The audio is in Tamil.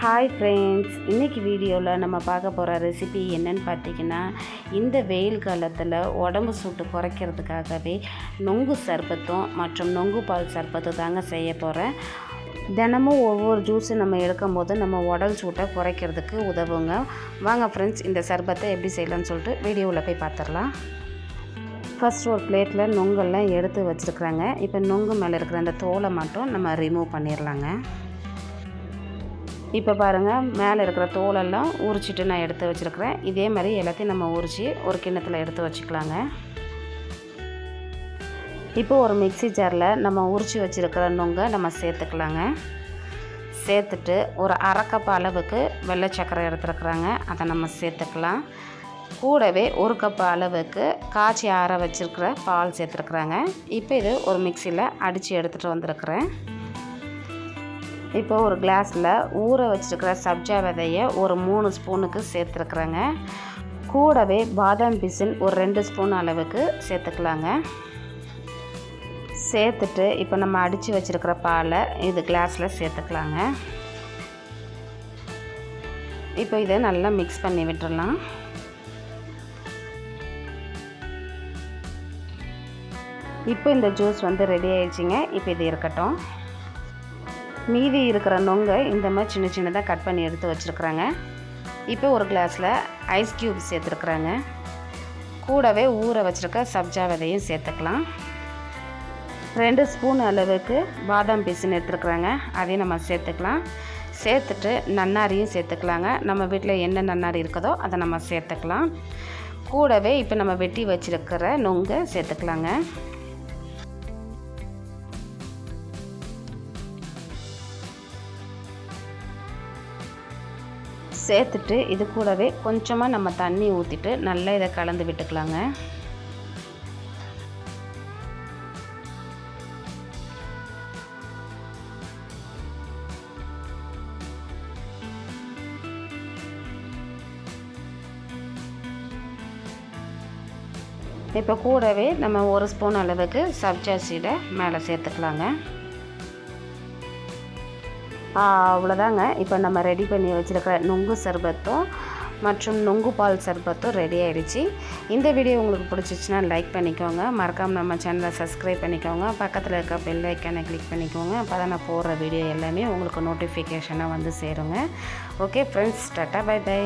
ஹாய் ஃப்ரெண்ட்ஸ் இன்றைக்கி வீடியோவில் நம்ம பார்க்க போகிற ரெசிபி என்னன்னு பார்த்தீங்கன்னா இந்த வெயில் காலத்தில் உடம்பு சூட்டு குறைக்கிறதுக்காகவே நொங்கு சர்பத்தும் மற்றும் நொங்கு பால் சர்பத்தும் தாங்க செய்ய போகிறேன் தினமும் ஒவ்வொரு ஜூஸு நம்ம எடுக்கும் போது நம்ம உடல் சூட்டை குறைக்கிறதுக்கு உதவுங்க. வாங்க ஃப்ரெண்ட்ஸ் இந்த சர்பத்தை எப்படி செய்யலாம்னு சொல்லிட்டு வீடியோவில் போய் பார்த்துடலாம். ஃபஸ்ட் ஒரு பிளேட்டில் நொங்கெல்லாம் எடுத்து வச்சுருக்குறாங்க. இப்போ நொங்கு மேலே இருக்கிற அந்த தோலை மட்டும் நம்ம ரிமூவ் பண்ணிடலாங்க இப்போ பாருங்கள் மேலே இருக்கிற தோலெல்லாம் உரிச்சிட்டு நான் எடுத்து வச்சுருக்கிறேன். இதே மாதிரி எல்லாத்தையும் நம்ம உரித்து ஒரு கிண்ணத்தில் எடுத்து வச்சுக்கலாங்க. இப்போ ஒரு மிக்சி ஜாரில் நம்ம உரித்து வச்சுருக்கிற நொங்கை நம்ம சேர்த்துக்கலாங்க. சேர்த்துட்டு ஒரு அரை அளவுக்கு வெள்ளை சக்கரை எடுத்துருக்குறாங்க. அதை நம்ம சேர்த்துக்கலாம். கூடவே ஒரு கப் அளவுக்கு காய்ச்சி ஆற வச்சுருக்கிற பால் சேர்த்துருக்குறாங்க. இப்போ இது ஒரு மிக்சியில் அடித்து எடுத்துகிட்டு வந்திருக்கிறேன். இப்போ ஒரு கிளாஸில் ஊற வச்சுருக்கிற சப்ஜா விதையை ஒரு மூணு ஸ்பூனுக்கு சேர்த்துருக்குறேங்க. கூடவே பாதாம் பிசின் ஒரு ரெண்டு ஸ்பூன் அளவுக்கு சேர்த்துக்கலாங்க. சேர்த்துட்டு இப்போ நம்ம அடித்து வச்சுருக்கிற பாலை இது கிளாஸில் சேர்த்துக்கலாங்க. இப்போ இதை நல்லா மிக்ஸ் பண்ணி விட்டுடலாம் இப்போ இந்த ஜூஸ் வந்து ரெடி ஆயிடுச்சிங்க. இப்போ இது இருக்கட்டும். மீதி இருக்கிற நொங்கை இந்த மாதிரி சின்ன சின்னதாக கட் பண்ணி எடுத்து வச்சுருக்குறாங்க. இப்போ ஒரு கிளாஸில் ஐஸ் க்யூப் சேர்த்துருக்குறாங்க. கூடவே ஊற வச்சுருக்க சப்ஜா விதையும் சேர்த்துக்கலாம். ரெண்டு ஸ்பூன் அளவுக்கு பாதாம் பீஸுன்னு எடுத்துருக்குறாங்க. அதையும் நம்ம சேர்த்துக்கலாம். சேர்த்துட்டு நன்னாரியும் சேர்த்துக்கலாங்க. நம்ம வீட்டில் என்ன நன்னாரி இருக்குதோ அதை நம்ம சேர்த்துக்கலாம். கூடவே இப்போ நம்ம வெட்டி வச்சுருக்கிற நொங்கை சேர்த்துக்கலாங்க. சேர்த்துட்டு இது கூடவே கொஞ்சமாக நம்ம தண்ணி ஊற்றிட்டு நல்லா இதை கலந்து விட்டுக்கலாங்க. இப்போ கூடவே நம்ம ஒரு ஸ்பூன் அளவுக்கு சப்ஜா சீடை மேலே சேர்த்துக்கலாங்க. அவ்வளோதாங்க. இப்போ நம்ம ரெடி பண்ணி வச்சுருக்கிற நொங்கு சர்பத்தும் மற்றும் நொங்கு பால் சர்பத்தும் ரெடி ஆகிடுச்சு இந்த வீடியோ உங்களுக்கு பிடிச்சிச்சின்னா லைக் பண்ணிக்கோங்க. மறக்காமல் நம்ம சேனலை சப்ஸ்கிரைப் பண்ணிக்கோங்க. பக்கத்தில் இருக்க பெல் ஐக்கானை கிளிக் பண்ணிக்கோங்க. அப்போ தான் நான் போடுற வீடியோ எல்லாமே உங்களுக்கு நோட்டிஃபிகேஷனாக வந்து சேருங்க. Okay friends tata bye by